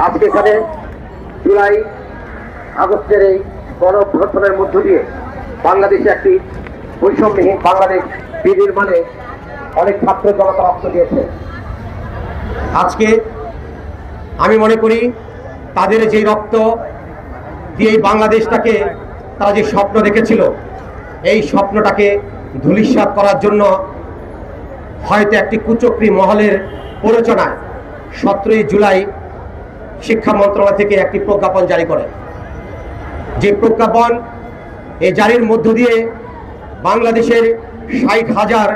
আজকে এখানে জুলাই আগস্টের এই গণঅভ্যর্থনের মধ্য দিয়ে বাংলাদেশে একটি বৈষম্যহীন বাংলাদেশ বিনির্মাণে অনেক ছাত্র জনতা রক্ত দিয়েছে আজকে আমি মনে করি তাদের যে রক্ত দিয়ে বাংলাদেশটাকে তারা যে স্বপ্ন দেখেছিল, এই স্বপ্নটাকে ধূলিসাৎ করার জন্য হয়তো একটি কুচক্রি মহলের প্ররোচনায় সতেরোই জুলাই শিক্ষা মন্ত্রণালয় থেকে একটি প্রজ্ঞাপন জারি করে। যে প্রজ্ঞাপন এই জারির মধ্য দিয়ে বাংলাদেশের ষাট হাজার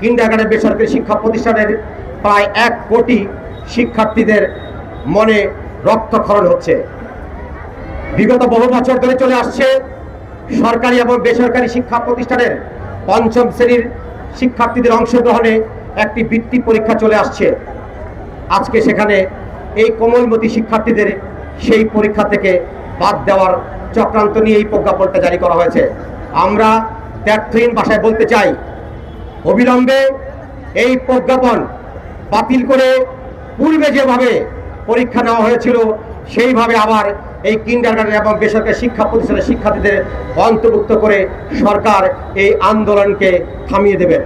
কিন্ডারগার্ডেন বেসরকারি শিক্ষা প্রতিষ্ঠানের প্রায় এক কোটি শিক্ষার্থীদের মনে রক্তক্ষরণ হচ্ছে। বিগত বহু বছর ধরে চলে আসছে সরকারি এবং বেসরকারি শিক্ষা প্রতিষ্ঠানের পঞ্চম শ্রেণির শিক্ষার্থীদের অংশগ্রহণে একটি বৃত্তি পরীক্ষা চলে আসছে। আজকে সেখানে এই কোমলমতি শিক্ষার্থীদের সেই পরীক্ষা থেকে বাদ দেওয়ার চক্রান্ত নিয়ে এই প্রজ্ঞাপনটা জারি করা হয়েছে। আমরা ব্যর্থহীন ভাষায় বলতে চাই, অবিলম্বে এই প্রজ্ঞাপন বাতিল করে পূর্বে যেভাবে পরীক্ষা নেওয়া হয়েছিল, সেইভাবে আবার এই কিন্ডারগার্ডেন এবং বেসরকারি শিক্ষা প্রতিষ্ঠানের শিক্ষার্থীদের অন্তর্ভুক্ত করে সরকার এই আন্দোলনকে থামিয়ে দেবেন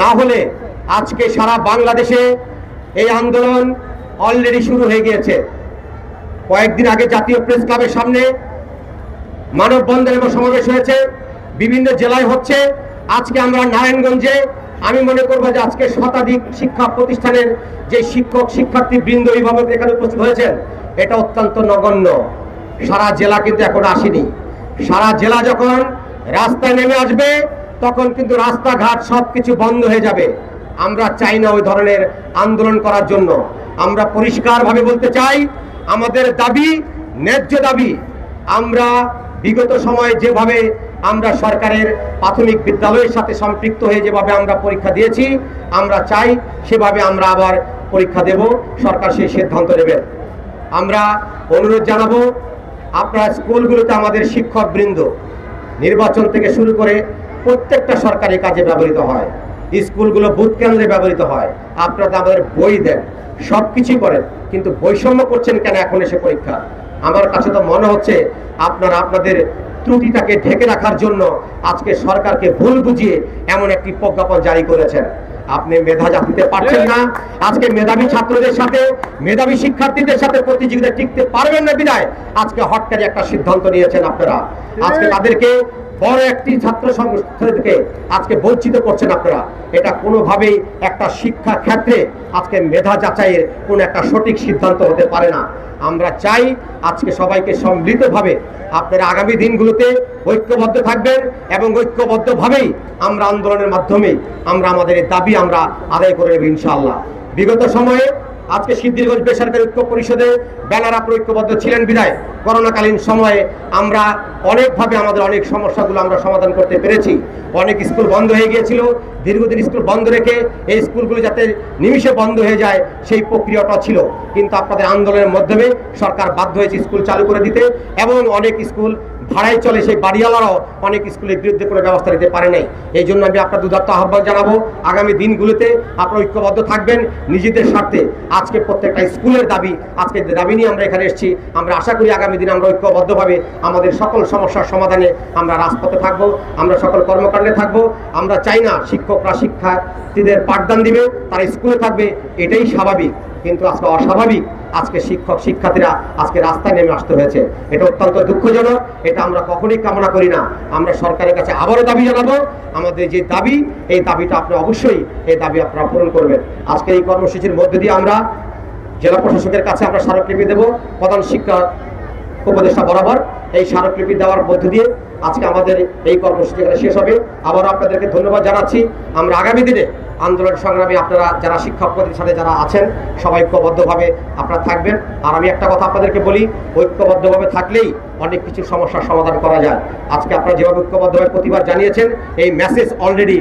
না হলে আজকে সারা বাংলাদেশে এই আন্দোলন অলরেডি শুরু হয়ে গিয়েছে। কয়েকদিন আগে জাতীয় প্রেস ক্লাবের সামনে মানববন্ধন এবং সমাবেশ হয়েছে। বিভিন্ন জেলায় হচ্ছে। আজকে আমরা নারায়ণগঞ্জে, আমি মনে করব যে আজকে শতাধিক শিক্ষা প্রতিষ্ঠানের যে শিক্ষক শিক্ষার্থী বৃন্দ অভিভাবক এখানে উপস্থিত হয়েছেন, এটা অত্যন্ত নগণ্য। সারা জেলা কিন্তু এখন আসেনি। সারা জেলা যখন রাস্তায় নেমে আসবে, তখন কিন্তু রাস্তাঘাট সব কিছু বন্ধ হয়ে যাবে। আমরা চাই না ওই ধরনের আন্দোলন করার জন্য। আমরা পরিষ্কারভাবে বলতে চাই, আমাদের দাবি, ন্যায্য দাবি, আমরা বিগত সময়ে যেভাবে আমরা সরকারের প্রাথমিক বিদ্যালয়ের সাথে সম্পৃক্ত হয়ে যেভাবে আমরা পরীক্ষা দিয়েছি, আমরা চাই সেভাবে আমরা আবার পরীক্ষা দেব, সরকার সেই সিদ্ধান্ত নেবে। আমরা অনুরোধ জানাব, আপনারা স্কুলগুলোতে আমাদের শিক্ষক বৃন্দ নির্বাচন থেকে শুরু করে প্রত্যেকটা সরকারি কাজে ব্যবহৃত হয়। স্কুলগুলো বুথ কেন্দ্রে ব্যবহৃত হয়। আপনারা আমাদের বই দেন। সব কিছুই করেন, কিন্তু বৈষম্য করছেন কেন এখন এসে পরীক্ষা? আমার কাছে তো মনে হচ্ছে আপনারা আপনাদের ত্রুটিটাকে ঢেকে রাখার জন্য আজকে সরকারকে ভুল বুঝিয়ে এমন একটি প্রজ্ঞাপন জারি করেছেন। আপনি মেধা জাতিতে পারছেন না। আজকে মেধাবী ছাত্রদের সাথে, মেধাবী শিক্ষার্থীদের সাথে প্রতিযোগিতা টিকতে পারবেন না বিদায়। আজকে হটকারী একটা সিদ্ধান্ত নিয়েছেন আপনারা। আজকে তাদেরকে বড় একটি ছাত্র থেকে আজকে বঞ্চিত করছেন আপনারা। এটা কোনোভাবেই একটা শিক্ষা ক্ষেত্রে আজকে মেধা যাচাইয়ের কোনো একটা সঠিক সিদ্ধান্ত হতে পারে না। আমরা চাই আজকে সবাইকে সম্মিলিতভাবে আপনারা আগামী দিনগুলোতে ঐক্যবদ্ধ থাকবেন এবং ঐক্যবদ্ধভাবেই আমরা আন্দোলনের মাধ্যমে আমরা আমাদের দাবি আমরা আদায় করে নেব ইনশাআল্লাহ। বিগত সময়ে আজকে সিদ্ধিরগঞ্জ বেসরকারি ঐক্য পরিষদে ব্যানার আপনার ঐক্যবদ্ধ ছিলেন বিদায় করোনাকালীন সময়ে আমরা অনেকভাবে আমাদের অনেক সমস্যাগুলো আমরা সমাধান করতে পেরেছি। অনেক স্কুল বন্ধ হয়ে গিয়েছিল। দীর্ঘদিন স্কুল বন্ধ রেখে এই স্কুলগুলো যাতে নিমিষে বন্ধ হয়ে যায়, সেই প্রক্রিয়াটা ছিল। কিন্তু আপনাদের আন্দোলনের মাধ্যমে সরকার বাধ্য হয়েছে স্কুল চালু করে দিতে এবং অনেক স্কুল ভাড়ায় চলে সেই বাড়িওয়ালারাও অনেক স্কুলের বিরুদ্ধে কোনো ব্যবস্থা নিতে পারে নাই। এই জন্য আমি আপনার দুধার্ত আহ্বান জানাব, আগামী দিনগুলোতে আপনারা ঐক্যবদ্ধ থাকবেন নিজেদের স্বার্থে। আজকে প্রত্যেকটা স্কুলের দাবি আজকে দাবি নিয়ে আমরা এখানে এসেছি, আমরা আশা করি আগামী দিনে আমরা ঐক্যবদ্ধভাবে আমাদের সকল সমস্যার সমাধানে আমরা রাজপথে থাকব, আমরা সকল কর্মকাণ্ডে থাকব। আমরা চাই না শিক্ষকরা শিক্ষার্থীদের পাঠদান দিবে, তারা স্কুলে থাকবে, এটাই স্বাভাবিক। কিন্তু আজকে অস্বাভাবিক। আজকে শিক্ষক, শিক্ষার্থীরা আজকে রাস্তায় নেমে আসতে হয়েছে। এটা অত্যন্ত দুঃখজনক। এটা আমরা কখনোই কামনা করি না। আমরা সরকারের কাছে আবারও দাবি জানাব, আমাদের যে দাবি, এই দাবিটা আপনি অবশ্যই এই দাবি আপনারা পূরণ করবেন। আজকে এই কর্মসূচির মধ্যে দিয়ে আমরা জেলা প্রশাসকের কাছে আমরা স্মারকলিপি দেব। প্রধান শিক্ষা উপদেষ্টা বরাবর এই স্মারকলিপি দেওয়ার মধ্য দিয়ে আজকে আমাদের এই কর্মসূচি শেষ হবে। আবারও আপনাদেরকে ধন্যবাদ জানাচ্ছি। আমরা আগামী দিনে আন্দোলন সংগ্রামে আপনারা যারা শিক্ষক প্রতিষ্ঠানে যারা আছেন, সবাই ঐক্যবদ্ধভাবে আপনারা থাকবেন। আর আমি একটা কথা আপনাদেরকে বলি, ঐক্যবদ্ধভাবে থাকলেই অনেক কিছু সমস্যার সমাধান করা যায়। আজকে আপনারা যেভাবে ঐক্যবদ্ধভাবে প্রতিবাদ জানিয়েছেন, এই মেসেজ অলরেডি